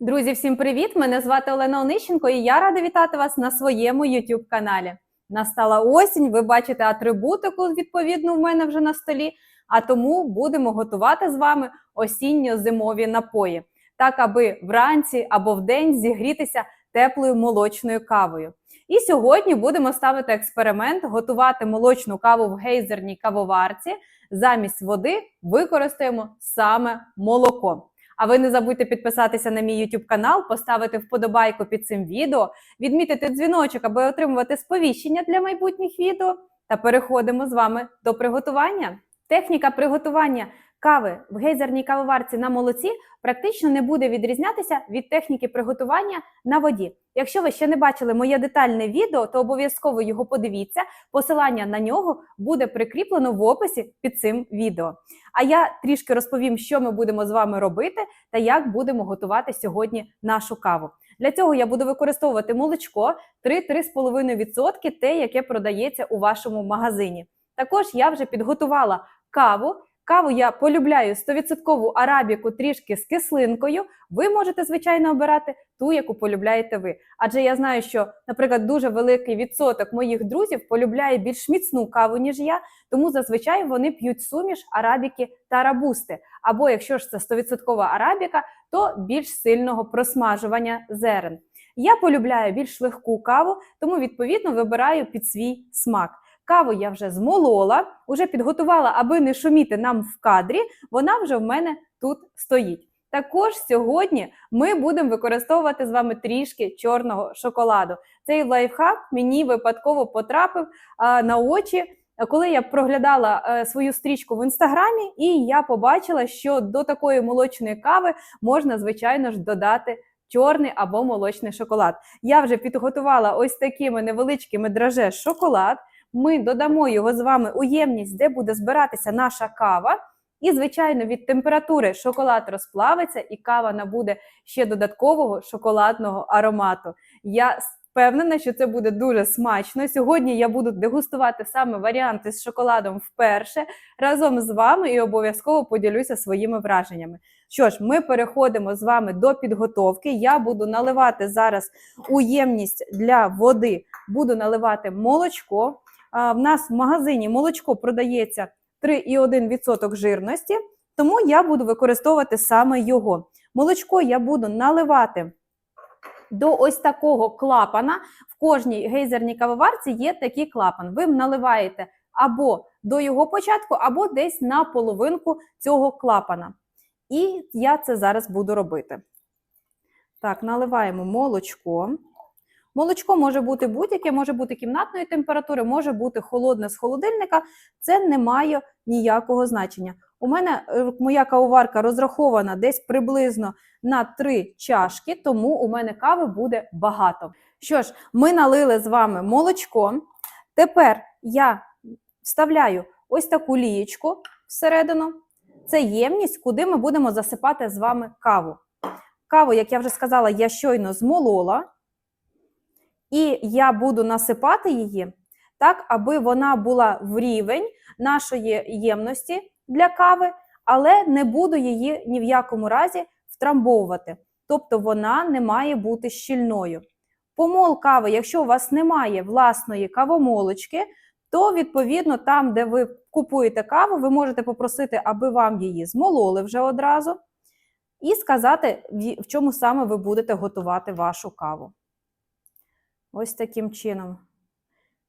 Друзі, всім привіт! Мене звати Олена Онищенко і я рада вітати вас на своєму YouTube каналі. Настала осінь, ви бачите атрибутику відповідну в мене вже на столі. А тому будемо готувати з вами осінньо-зимові напої, так аби вранці або вдень зігрітися теплою молочною кавою. І сьогодні будемо ставити експеримент, готувати молочну каву в гейзерній кавоварці. Замість води використаємо саме молоко. А ви не забудьте підписатися на мій YouTube канал, поставити вподобайку під цим відео, відмітити дзвіночок, аби отримувати сповіщення для майбутніх відео. Та переходимо з вами до приготування. Техніка приготування кави в гейзерній кавоварці на молоці практично не буде відрізнятися від техніки приготування на воді. Якщо ви ще не бачили моє детальне відео, то обов'язково його подивіться. Посилання на нього буде прикріплено в описі під цим відео. А я трішки розповім, що ми будемо з вами робити та як будемо готувати сьогодні нашу каву. Для цього я буду використовувати молочко 3-3,5% те, яке продається у вашому магазині. Також я вже підготувала каву. Каву я полюбляю 100% арабіку трішки з кислинкою. Ви можете, звичайно, обирати ту, яку полюбляєте ви. Адже я знаю, що, наприклад, дуже великий відсоток моїх друзів полюбляє більш міцну каву, ніж я, тому зазвичай вони п'ють суміш арабіки та рабусти. Або якщо ж це 100% арабіка, то більш сильного просмажування зерен. Я полюбляю більш легку каву, тому відповідно вибираю під свій смак. Каву я вже змолола, вже підготувала, аби не шуміти нам в кадрі. Вона вже в мене тут стоїть. Також сьогодні ми будемо використовувати з вами трішки чорного шоколаду. Цей лайфхак мені випадково потрапив а, на очі, коли я проглядала свою стрічку в інстаграмі, і я побачила, що до такої молочної кави можна, звичайно ж, додати. Чорний або молочний шоколад. Я вже підготувала ось такими невеличкими драже шоколад ми додамо його з вами у ємність, де буде збиратися наша кава. І, звичайно, від температури шоколад розплавиться, і кава набуде ще додаткового шоколадного аромату. Я впевнена, що це буде дуже смачно. Сьогодні я буду дегустувати саме варіанти з шоколадом вперше разом з вами і обов'язково поділюся своїми враженнями. Що ж, ми переходимо з вами до підготовки. Я буду наливати зараз у ємність для води, буду наливати молочко. В нас в магазині молочко продається 3,1% жирності, тому я буду використовувати саме його. Молочко я буду наливати до ось такого клапана. В кожній гейзерній кавоварці є такий клапан. Ви наливаєте або до його початку, або десь на половинку цього клапана. І я це зараз буду робити. Так, наливаємо молочко. Молочко може бути будь-яке, може бути кімнатної температури, може бути холодне з холодильника. Це не має ніякого значення. У мене е, моя кавоварка розрахована десь приблизно на 3 чашки, тому у мене кави буде багато. Що ж, ми налили з вами молочко. Тепер я вставляю ось таку лієчку всередину. Це ємність, куди ми будемо засипати з вами каву. Каву, як я вже сказала, я щойно змолола. І я буду насипати її так, аби вона була в рівень нашої ємності для кави, але не буду її ні в якому разі втрамбовувати. Тобто вона не має бути щільною. Помол кави, якщо у вас немає власної кавомолочки, то, відповідно, там, де ви купуєте каву, ви можете попросити, аби вам її змололи вже одразу, і сказати, в чому саме ви будете готувати вашу каву. Ось таким чином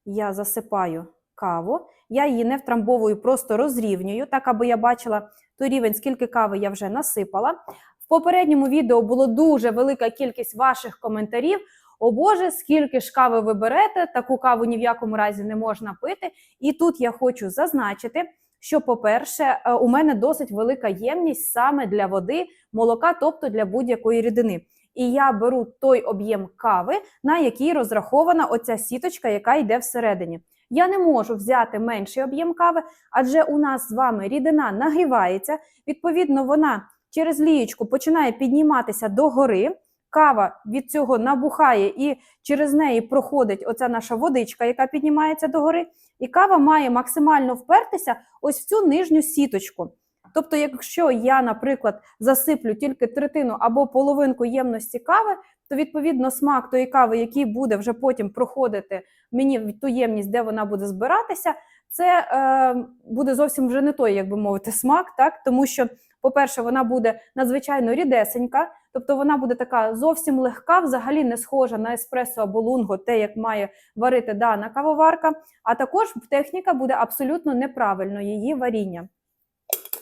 я засипаю каву. Я її не втрамбовую, просто розрівнюю, так аби я бачила той рівень, скільки кави я вже насипала. В попередньому відео було дуже велика кількість ваших коментарів. О Боже, скільки ж кави ви берете, таку каву ні в якому разі не можна пити. І тут я хочу зазначити, що, по-перше, е, у мене досить велика ємність саме для води, молока, тобто для будь-якої рідини і я беру той об'єм кави, на який розрахована оця сіточка, яка йде всередині. Я не можу взяти менший об'єм кави, адже у нас з вами рідина нагрівається. Відповідно, вона через лієчку починає підніматися догори. Кава від цього набухає і через неї проходить оця наша водичка, яка піднімається догори. І кава має максимально впертися ось в цю нижню сіточку. Тобто, якщо я, наприклад, засиплю тільки третину або половинку ємності кави, то відповідно смак тої кави, який буде вже потім проходити мені в ту ємність, де вона буде збиратися, це е, буде зовсім вже не той, як би мовити, смак, так тому що, по-перше, вона буде надзвичайно рідесенька, тобто вона буде така зовсім легка, взагалі не схожа на еспресо або лунго, те, як має варити дана кавоварка. А також техніка буде абсолютно неправильно її варіння.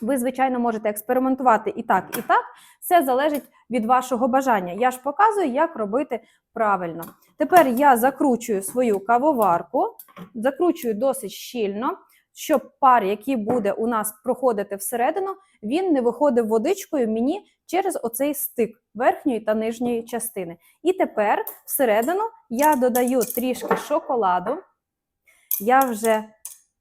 Ви, звичайно, можете експериментувати і так, і так. Все залежить від вашого бажання. Я ж показую, як робити правильно. Тепер я закручую свою кавоварку, закручую досить щільно, щоб пар, який буде у нас проходити всередину, він не виходив водичкою мені через оцей стик верхньої та нижньої частини. І тепер всередину я додаю трішки шоколаду. Я вже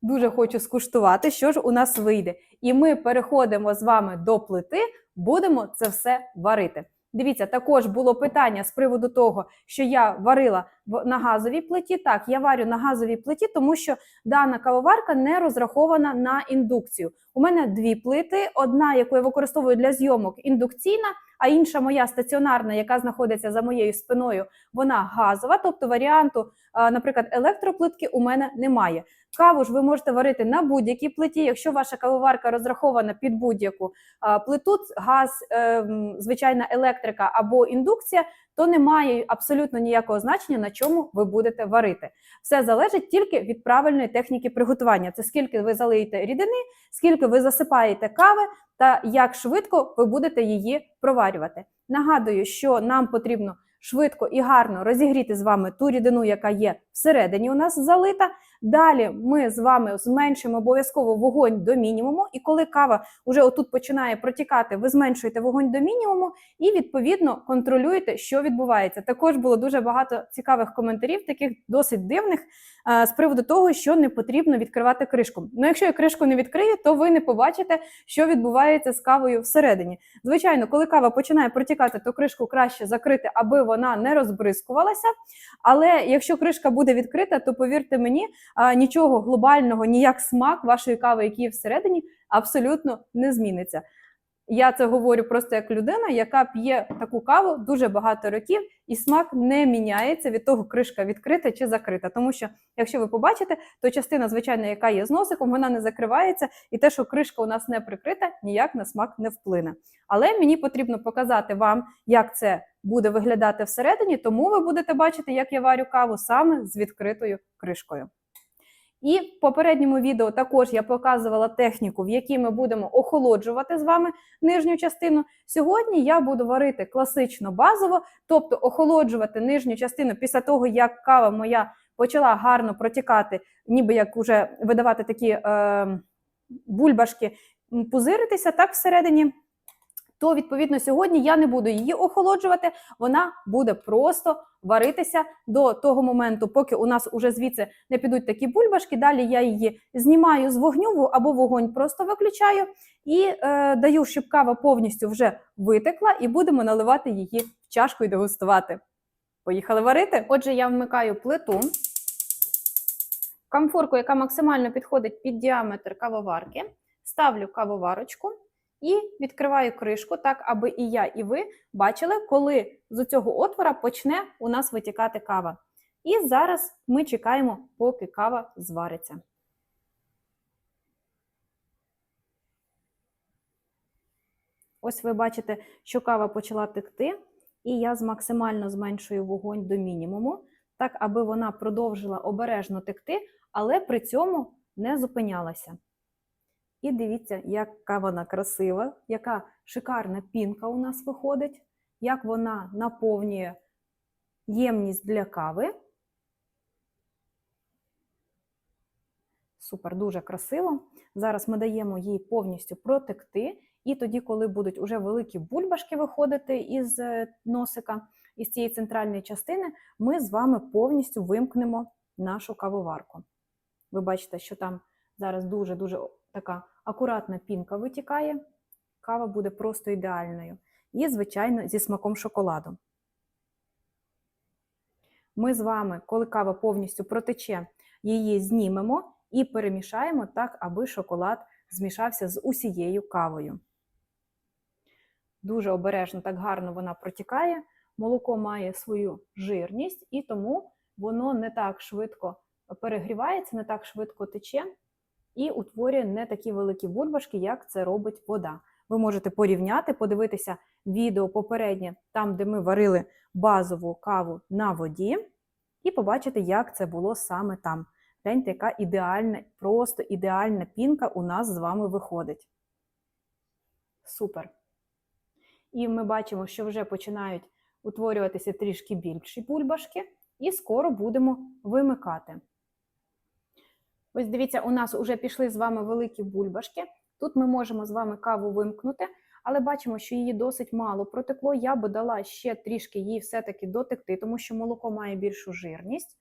дуже хочу скуштувати, що ж у нас вийде. І ми переходимо з вами до плити, будемо це все варити. Дивіться, також було питання з приводу того, що я варила на газовій плиті. Так, я варю на газовій плиті, тому що дана кавоварка не розрахована на індукцію. У мене дві плити: одна, яку я використовую для зйомок, індукційна, а інша моя стаціонарна, яка знаходиться за моєю спиною, вона газова. Тобто варіанту, наприклад, електроплитки у мене немає. Каву ж ви можете варити на будь-якій плиті. Якщо ваша кавоварка розрахована під будь-яку плиту, газ, е, звичайна електрика або індукція, то немає абсолютно ніякого значення, на чому ви будете варити. Все залежить тільки від правильної техніки приготування. Це скільки ви залиєте рідини, скільки ви засипаєте кави, та як швидко ви будете її проварювати. Нагадую, що нам потрібно швидко і гарно розігріти з вами ту рідину, яка є всередині у нас залита. Далі ми з вами зменшимо обов'язково вогонь до мінімуму. І коли кава вже отут починає протікати, ви зменшуєте вогонь до мінімуму і відповідно контролюєте, що відбувається. Також було дуже багато цікавих коментарів, таких досить дивних, е, з приводу того, що не потрібно відкривати кришку. Ну, якщо я кришку не відкрию, то ви не побачите, що відбувається з кавою всередині. Звичайно, коли кава починає протікати, то кришку краще закрити, аби вона не розбризкувалася. Але якщо кришка буде відкрита, то повірте мені, а, нічого глобального, ніяк смак вашої кави, який є всередині, абсолютно не зміниться. Я це говорю просто як людина, яка п'є таку каву дуже багато років, і смак не міняється від того, кришка відкрита чи закрита. Тому що, якщо ви побачите, то частина, звичайно, яка є з носиком, вона не закривається, і те, що кришка у нас не прикрита, ніяк на смак не вплине. Але мені потрібно показати вам, як це буде виглядати всередині, тому ви будете бачити, як я варю каву саме з відкритою кришкою. І в попередньому відео також я показувала техніку, в якій ми будемо охолоджувати з вами нижню частину. Сьогодні я буду варити класично базово, тобто охолоджувати нижню частину після того, як кава моя почала гарно протікати, ніби як уже видавати такі е, бульбашки, пузиритися так всередині. То, відповідно, сьогодні я не буду її охолоджувати, вона буде просто варитися до того моменту, поки у нас уже звідси не підуть такі бульбашки. Далі я її знімаю з вогню або вогонь просто виключаю і е, даю, щоб кава повністю вже витекла, і будемо наливати її в чашку і дегустувати. Поїхали варити. Отже, я вмикаю плиту, камфорку, яка максимально підходить під діаметр кавоварки, ставлю кавоварочку. І відкриваю кришку так, аби і я, і ви бачили, коли з цього отвора почне у нас витікати кава. І зараз ми чекаємо, поки кава звариться. Ось ви бачите, що кава почала текти, і я з максимально зменшую вогонь до мінімуму, так аби вона продовжила обережно текти, але при цьому не зупинялася. І дивіться, яка вона красива, яка шикарна пінка у нас виходить, як вона наповнює ємність для кави. Супер, дуже красиво. Зараз ми даємо їй повністю протекти. І тоді, коли будуть уже великі бульбашки виходити із е, носика, із цієї центральної частини, ми з вами повністю вимкнемо нашу кавоварку. Ви бачите, що там зараз дуже-дуже така акуратна пінка витікає, кава буде просто ідеальною. І, звичайно, зі смаком шоколаду. Ми з вами, коли кава повністю протече, її знімемо і перемішаємо так, аби шоколад змішався з усією кавою. Дуже обережно, так гарно вона протікає. Молоко має свою жирність, і тому воно не так швидко перегрівається, не так швидко тече і утворює не такі великі бульбашки, як це робить вода. Ви можете порівняти, подивитися відео попереднє, там, де ми варили базову каву на воді, і побачити, як це було саме там. Гляньте, яка ідеальна, просто ідеальна пінка у нас з вами виходить. Супер. І ми бачимо, що вже починають утворюватися трішки більші бульбашки, і скоро будемо вимикати. Ось дивіться, у нас вже пішли з вами великі бульбашки. Тут ми можемо з вами каву вимкнути, але бачимо, що її досить мало протекло. Я би дала ще трішки їй все-таки дотекти, тому що молоко має більшу жирність.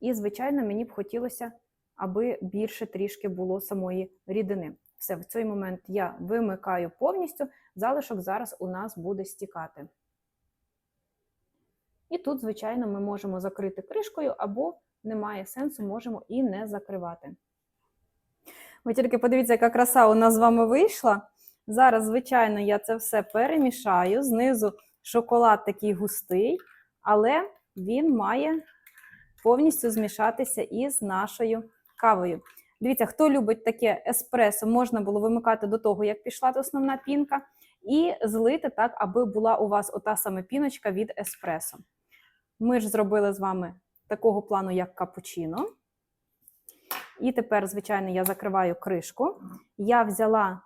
І, звичайно, мені б хотілося, аби більше трішки було самої рідини. Все, в цей момент я вимикаю повністю, залишок зараз у нас буде стікати. І тут, звичайно, ми можемо закрити кришкою, або немає сенсу, можемо і не закривати. Ви тільки подивіться, яка краса у нас з вами вийшла. Зараз, звичайно, я це все перемішаю. Знизу шоколад такий густий, але він має повністю змішатися із нашою кавою. Дивіться, хто любить таке еспресо, можна було вимикати до того, як пішла основна пінка, і злити так, аби була у вас ота саме піночка від еспресо. Ми ж зробили з вами такого плану, як капучино. І тепер, звичайно, я закриваю кришку. Я взяла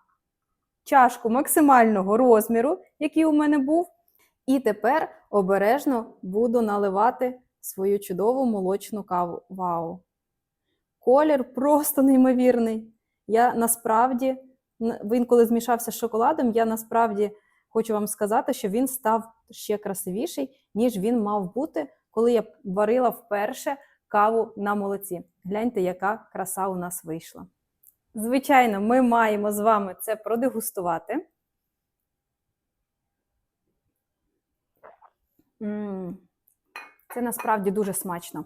чашку максимального розміру, який у мене був. І тепер обережно буду наливати свою чудову молочну каву. Вау! Колір просто неймовірний. Я насправді, він коли змішався з шоколадом, я насправді хочу вам сказати, що він став ще красивіший, ніж він мав бути, коли я варила вперше каву на молоці. Гляньте, яка краса у нас вийшла. Звичайно, ми маємо з вами це продегустувати. Це насправді дуже смачно.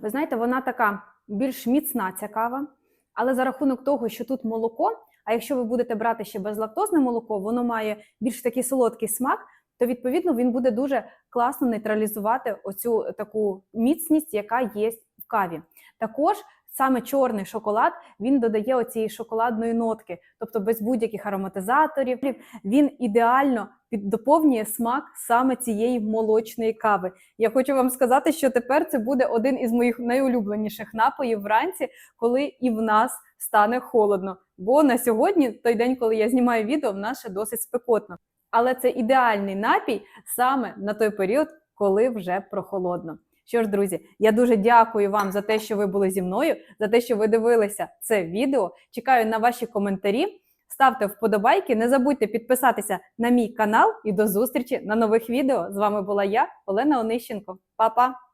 Ви знаєте, вона така більш міцна ця кава, але за рахунок того, що тут молоко, а якщо ви будете брати ще безлактозне молоко, воно має більш такий солодкий смак, то відповідно він буде дуже класно нейтралізувати оцю таку міцність, яка є в каві. Також саме чорний шоколад він додає оцієї шоколадної нотки, тобто без будь-яких ароматизаторів. Він ідеально доповнює смак саме цієї молочної кави. Я хочу вам сказати, що тепер це буде один із моїх найулюбленіших напоїв вранці, коли і в нас стане холодно. Бо на сьогодні, той день, коли я знімаю відео, в нас ще досить спекотно. Але це ідеальний напій саме на той період, коли вже прохолодно. Що ж, друзі, я дуже дякую вам за те, що ви були зі мною, за те, що ви дивилися це відео. Чекаю на ваші коментарі. Ставте вподобайки, не забудьте підписатися на мій канал і до зустрічі на нових відео. З вами була я, Олена Онищенко. Па-па!